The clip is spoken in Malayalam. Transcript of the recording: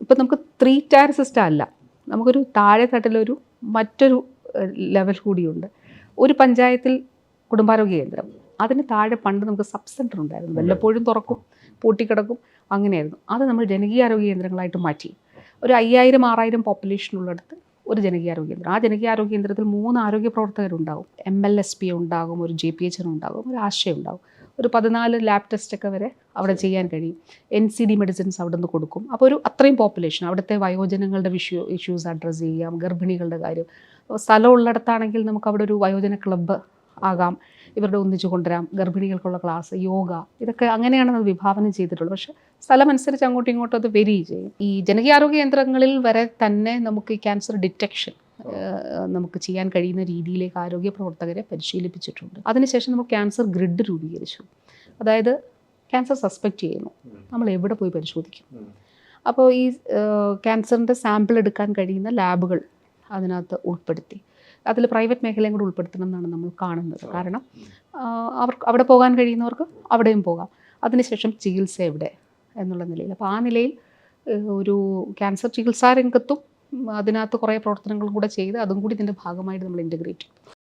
ഇപ്പം നമുക്ക് ത്രീ ടയർ സിസ്റ്റം അല്ല. നമുക്കൊരു താഴെ തട്ടിലൊരു മറ്റൊരു ലെവൽ കൂടിയുണ്ട്. ഒരു പഞ്ചായത്തിൽ കുടുംബാരോഗ്യ കേന്ദ്രം. അതിന് താഴെ പണ്ട് നമുക്ക് സബ് സെന്റർ ഉണ്ടായിരുന്നു വല്ലപ്പോഴും തുറക്കും പൂട്ടിക്കിടക്കും അങ്ങനെയായിരുന്നു. അത് നമ്മൾ ജനകീയാരോഗ്യ കേന്ദ്രങ്ങളായിട്ട് മാറ്റി. ഒരു അയ്യായിരം ആറായിരം പോപ്പുലേഷൻ ഉള്ളിടത്ത് ഒരു ജനകീയാരോഗ്യ കേന്ദ്രം. ആ ജനകീയാരോഗ്യ കേന്ദ്രത്തിൽ മൂന്ന് ആരോഗ്യ പ്രവർത്തകരുണ്ടാവും എം എൽ എസ് പി ഉണ്ടാകും ഒരു ജെ പി എച്ച് ഉണ്ടാകും ഒരു ആശയം ഉണ്ടാകും. ഒരു പതിനാല് ലാബ് ടെസ്റ്റ് ഒക്കെ വരെ അവിടെ ചെയ്യാൻ കഴിയും. എൻ സി ഡി മെഡിസിൻസ് അവിടെ നിന്ന് കൊടുക്കും. അപ്പോൾ ഒരു അത്രയും പോപ്പുലേഷൻ അവിടുത്തെ വയോജനങ്ങളുടെ വിഷ്യൂ ഇഷ്യൂസ് അഡ്രസ്സ് ചെയ്യാം ഗർഭിണികളുടെ കാര്യം. അപ്പോൾ സ്ഥലം ഉള്ളിടത്താണെങ്കിൽ നമുക്ക് അവിടെ ഒരു വയോജന ക്ലബ്ബ് ആകാം ഇവരുടെ ഒന്നിച്ചു കൊണ്ടുവരാം ഗർഭിണികൾക്കുള്ള ക്ലാസ് യോഗ ഇതൊക്കെ അങ്ങനെയാണ് അത് വിഭാവനം ചെയ്തിട്ടുള്ളത്. പക്ഷെ സ്ഥലമനുസരിച്ച് അങ്ങോട്ടും ഇങ്ങോട്ടും അത് വെരി ചെയ്യും. ഈ ജനകീയാരോഗ്യ കേന്ദ്രങ്ങളിൽ വരെ തന്നെ നമുക്ക് ഈ ക്യാൻസർ ഡിറ്റക്ഷൻ നമുക്ക് ചെയ്യാൻ കഴിയുന്ന രീതിയിലേക്ക് ആരോഗ്യ പ്രവർത്തകരെ പരിശീലിപ്പിച്ചിട്ടുണ്ട്. അതിനുശേഷം നമ്മൾ ക്യാൻസർ ഗ്രിഡ് രൂപീകരിച്ചു. അതായത് ക്യാൻസർ സസ്പെക്റ്റ് ചെയ്യുന്നു. നമ്മൾ എവിടെ പോയി പരിശോധിക്കും? അപ്പോൾ ഈ ക്യാൻസറിന്റെ സാമ്പിൾ എടുക്കാൻ കഴിയുന്ന ലാബുകൾ അതിനകത്ത് ഉൾപ്പെടുത്തി. അതിൽ പ്രൈവറ്റ് മേഖലയും കൂടെ ഉൾപ്പെടുത്തണം എന്നാണ് നമ്മൾ കാണുന്നത്. കാരണം അവർക്ക് അവിടെ പോകാൻ കഴിയുന്നവർക്ക് അവിടെയും പോകാം. അതിനുശേഷം ചികിത്സ എവിടെ എന്നുള്ള നിലയിൽ. അപ്പോൾ ആ നിലയിൽ ഒരു ക്യാൻസർ ചികിത്സാ രംഗത്തും അതിനകത്ത് കുറേ പ്രവർത്തനങ്ങളും കൂടെ ചെയ്ത് അതും കൂടി ഇതിന്റെ ഭാഗമായിട്ട് നമ്മൾ ഇന്റഗ്രേറ്റ് ചെയ്യും